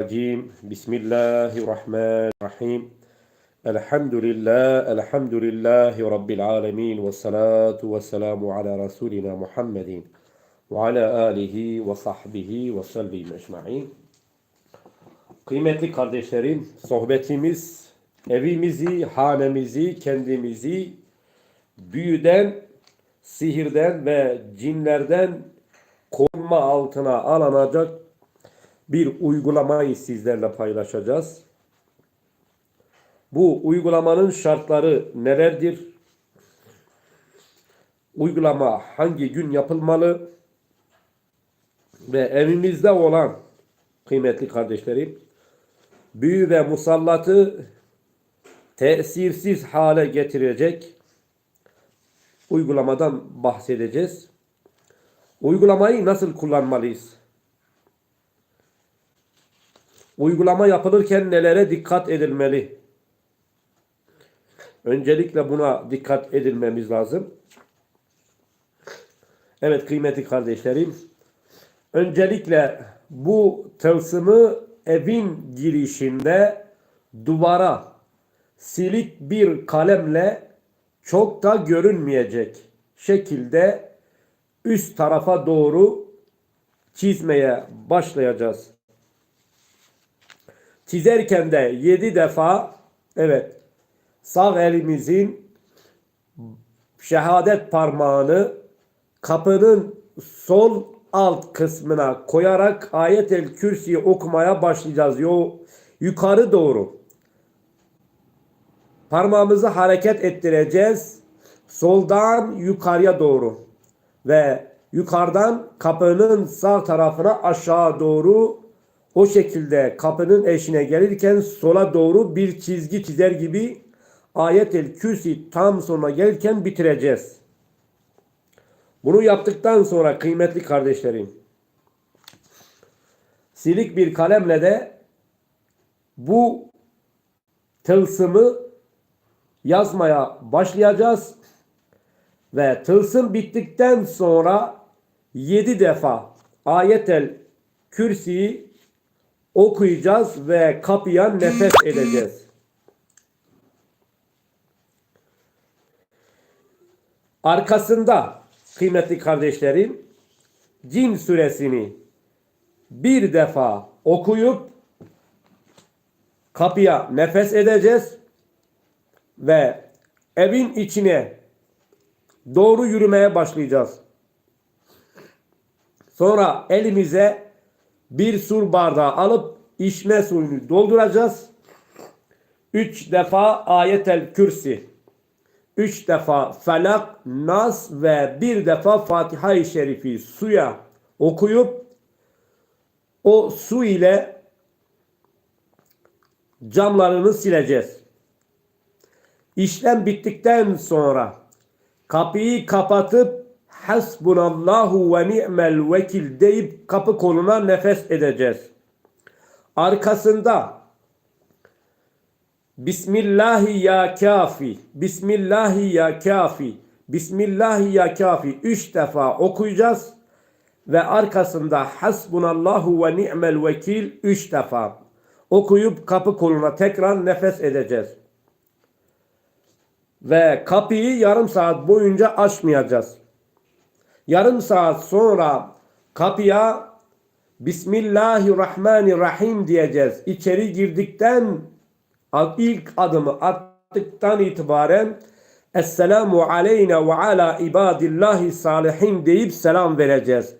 الرجيم بسم الله الرحمن الرحيم الحمد لله الحمد لله رب العالمين والصلاة والسلام على رسولنا محمد وعلى آله وصحبه وسلم أجمعين Kıymetli kardeşlerim, sohbetimiz evimizi, hanemizi, kendimizi büyüden, sihirden ve cinlerden korunma altına alınacak bir uygulamayı sizlerle paylaşacağız. Bu uygulamanın şartları nelerdir? Uygulama hangi gün yapılmalı? Ve evimizde olan kıymetli kardeşlerim, büyü ve musallatı tesirsiz hale getirecek uygulamadan bahsedeceğiz. Uygulamayı nasıl kullanmalıyız? Uygulama yapılırken nelere dikkat edilmeli? Öncelikle buna dikkat edilmemiz lazım. Evet kıymetli kardeşlerim. Öncelikle bu tılsımı evin girişinde duvara silik bir kalemle çok da görünmeyecek şekilde üst tarafa doğru çizmeye başlayacağız. Çizerken de 7 defa evet sağ elimizin şehadet parmağını kapının sol alt kısmına koyarak ayet-el kürsiyi okumaya başlayacağız. Yo, yukarı doğru. Parmağımızı hareket ettireceğiz. Soldan yukarıya doğru. Ve yukarıdan kapının sağ tarafına aşağı doğru o şekilde kapının eşine gelirken sola doğru bir çizgi çizer gibi ayet-el kürsi tam sonuna gelirken bitireceğiz. Bunu yaptıktan sonra kıymetli kardeşlerim silik bir kalemle de bu tılsımı yazmaya başlayacağız ve tılsım bittikten sonra 7 defa ayetel kürsiyi okuyacağız ve kapıya nefes edeceğiz. Arkasında kıymetli kardeşlerim Cin suresini bir defa okuyup kapıya nefes edeceğiz ve evin içine doğru yürümeye başlayacağız. Sonra elimize bir sur bardağı alıp içme suyunu dolduracağız. Üç defa ayetel kürsi. Üç defa felak, nas ve bir defa Fatiha-i Şerifi suya okuyup o su ile camlarını sileceğiz. İşlem bittikten sonra kapıyı kapatıp hasbunallahu ve ni'mel vekil deyip kapı koluna nefes edeceğiz. Arkasında Bismillahi ya kafi, Bismillahi ya kafi, Bismillahi ya kafi üç defa okuyacağız. Ve arkasında hasbunallahu ve ni'mel vekil üç defa okuyup kapı koluna tekrar nefes edeceğiz. Ve kapıyı yarım saat boyunca açmayacağız. Yarım saat sonra kapıya Bismillahirrahmanirrahim diyeceğiz. İçeri girdikten ilk adımı attıktan itibaren Esselamu aleyna ve ala ibadillahi salihin deyip selam vereceğiz.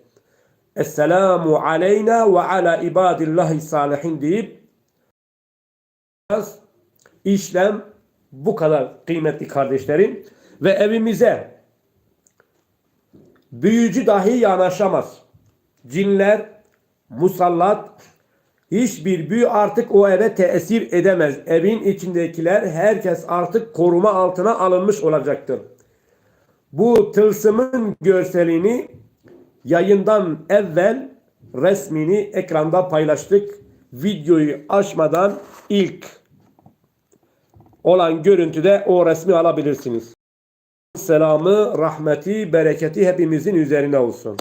Esselamu aleyna ve ala ibadillahi salihin deyip işlem bu kadar kıymetli kardeşlerim ve evimize büyücü dahi yanaşamaz. Cinler, musallat, hiçbir büyü artık o eve tesir edemez. Evin içindekiler herkes artık koruma altına alınmış olacaktır. Bu tılsımın görselini yayından evvel resmini ekranda paylaştık. Videoyu açmadan ilk olan görüntüde o resmi alabilirsiniz. Selamı, rahmeti, bereketi hepimizin üzerine olsun.